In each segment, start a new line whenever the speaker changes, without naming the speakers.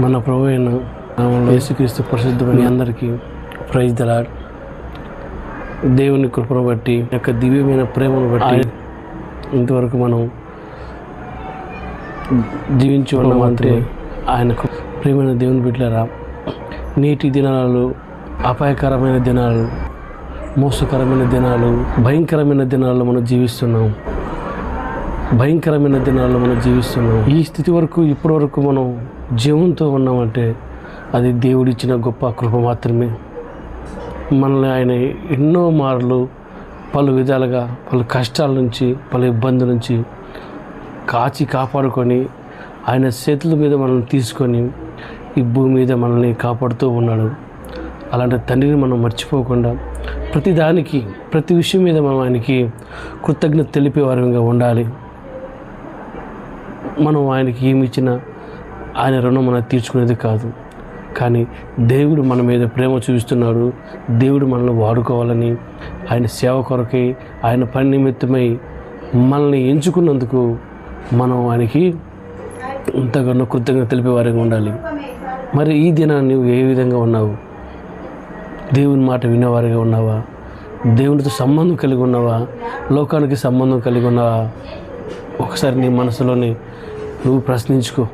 మన ప్రభు అయిన యేసుక్రీస్తు పరిశుద్ధమైన అందరికీ ప్రైజ్ దలాడ్ దేవుని కృపను బట్టి యొక్క దివ్యమైన ప్రేమను బట్టి ఇంతవరకు మనం జీవించి ఉన్నామంటే ఆయనకు ప్రేమైన దేవుని బిడ్డలారా నేటి దినాలు అపాయకరమైన దినాలు మోసకరమైన దినాలు భయంకరమైన దినాల్లో మనం జీవిస్తున్నాం. భయంకరమైన దినాల్లో మనం జీవిస్తున్నాం. ఈ స్థితి వరకు ఇప్పటి వరకు మనం జీవంతో ఉన్నామంటే అది దేవుడిచ్చిన గొప్ప కృప మాత్రమే. మనల్ని ఆయన ఎన్నో మార్లు పలు విధాలుగా పలు కష్టాల నుంచి పలు ఇబ్బందుల నుంచి కాచి కాపాడుకొని ఆయన చేతుల మీద మనల్ని తీసుకొని ఈ భూమి మీద మనల్ని కాపాడుతూ ఉన్నాడు. అలాంటి తండ్రిని మనం మర్చిపోకుండా ప్రతి దానికి ప్రతి విషయం మీద మనం ఆయనకి కృతజ్ఞత తెలిపే వారంగా ఉండాలి. మనం ఆయనకి ఏమి ఇచ్చినా ఆయన రుణం మనం తీర్చుకునేది కాదు. కానీ దేవుడు మన మీద ప్రేమ చూపిస్తున్నాడు. దేవుడు మనల్ని వాడుకోవాలని ఆయన సేవ కొరకై ఆయన పని నిమిత్తమై మనల్ని ఎంచుకున్నందుకు మనం ఆయనకి ఎంతగానో కృతజ్ఞత తెలిపే వారిగా ఉండాలి. మరి ఈ దినాన్ని నువ్వు ఏ విధంగా ఉన్నావు? దేవుని మాట వినేవారిగా ఉన్నావా? దేవునితో సంబంధం కలిగి ఉన్నావా? లోకానికి సంబంధం కలిగి ఉన్నావా? ఒకసారి నీ మనసులోని నువ్వు ప్రశ్నించుకో.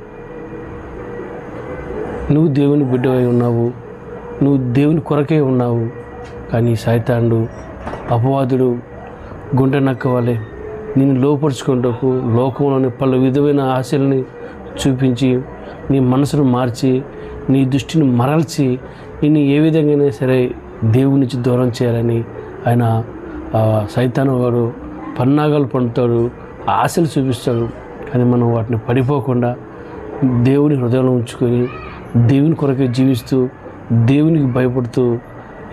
నువ్వు దేవుని బిడ్డవై ఉన్నావు. నువ్వు దేవుని కొరకే ఉన్నావు. కానీ సైతాండు అపవాదుడు గుండె నక్క వలె నేను లోపరుచుకుంటకు లోకంలోని పలు విధమైన ఆశల్ని చూపించి నీ మనసును మార్చి నీ దృష్టిని మరల్చి నిన్ను ఏ విధంగానే సరే దేవుని నుంచి దూరం చేయాలని ఆయన సైతాను వాడు పన్నాగాలు పండుతాడు ఆశలు చూపిస్తాడు కానీ మనం వాటిని పడిపోకుండా దేవుని హృదయంలో ఉంచుకొని దేవుని కొరకే జీవిస్తూ దేవునికి భయపడుతూ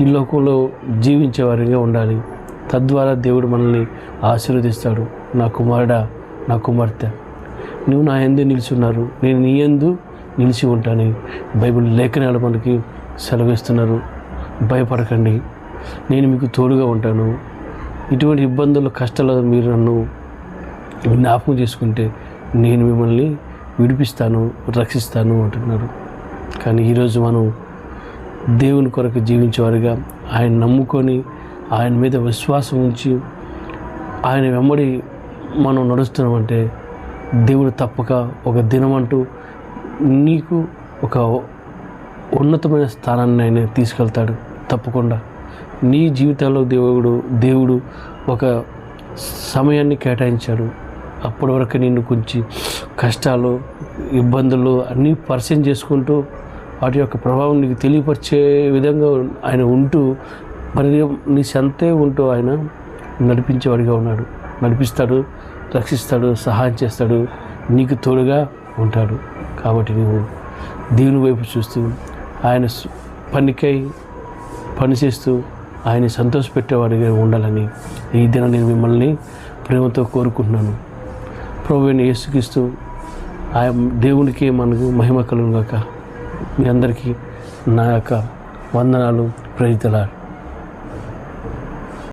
ఈ లోకంలో జీవించే వారిగా ఉండాలి. తద్వారా దేవుడు మనల్ని ఆశీర్వదిస్తాడు. నా కుమారుడా నా కుమార్తె నువ్వు నా ఎందు నిలిచున్నారు. నేను నీ ఎందు నిలిచి ఉంటాను. బైబిల్ లేఖనాలు మనకి సెలవిస్తున్నారు. భయపడకండి. నేను మీకు తోడుగా ఉంటాను. ఇటువంటి ఇబ్బందులు కష్టాలు మీరు నన్ను జ్ఞాపకం చేసుకుంటే నేను మిమ్మల్ని విడిపిస్తాను రక్షిస్తాను అంటున్నారు. కానీ ఈరోజు మనం దేవుని కొరకు జీవించేవారుగా ఆయన నమ్ముకొని ఆయన మీద విశ్వాసం ఉంచి ఆయన వెంబడి మనం నడుస్తున్నామంటే దేవుడు తప్పక ఒక దినం అంటూ నీకు ఒక ఉన్నతమైన స్థానాన్ని ఆయన తీసుకెళ్తాడు తప్పకుండా. నీ జీవితంలో దేవుడు దేవుడు ఒక సమయాన్ని కేటాయించాడు. అప్పటి వరకు నేను కొంచెం కష్టాలు ఇబ్బందులు అన్నీ పరిచయం చేసుకుంటూ వాటి యొక్క ప్రభావం నీకు తెలియపరిచే విధంగా ఆయన ఉంటూ మరి నీ సంతే ఉంటూ ఆయన నడిపించేవాడిగా ఉన్నాడు. నడిపిస్తాడు రక్షిస్తాడు సహాయం చేస్తాడు నీకు తోడుగా ఉంటాడు. కాబట్టి నువ్వు దేవుని వైపు చూస్తూ ఆయన పనికై పనిచేస్తూ ఆయన సంతోషపెట్టేవాడిగా ఉండాలని ఈ దినం నేను మిమ్మల్ని ప్రేమతో కోరుకుంటున్నాను. ప్రభుని అయిన యేసుక్రీస్తు ఆ దేవునికి మనకు మహిమ కలుగుగాక మీ అందరికీ నా యొక్క వందనాలు ప్రేరితలారు.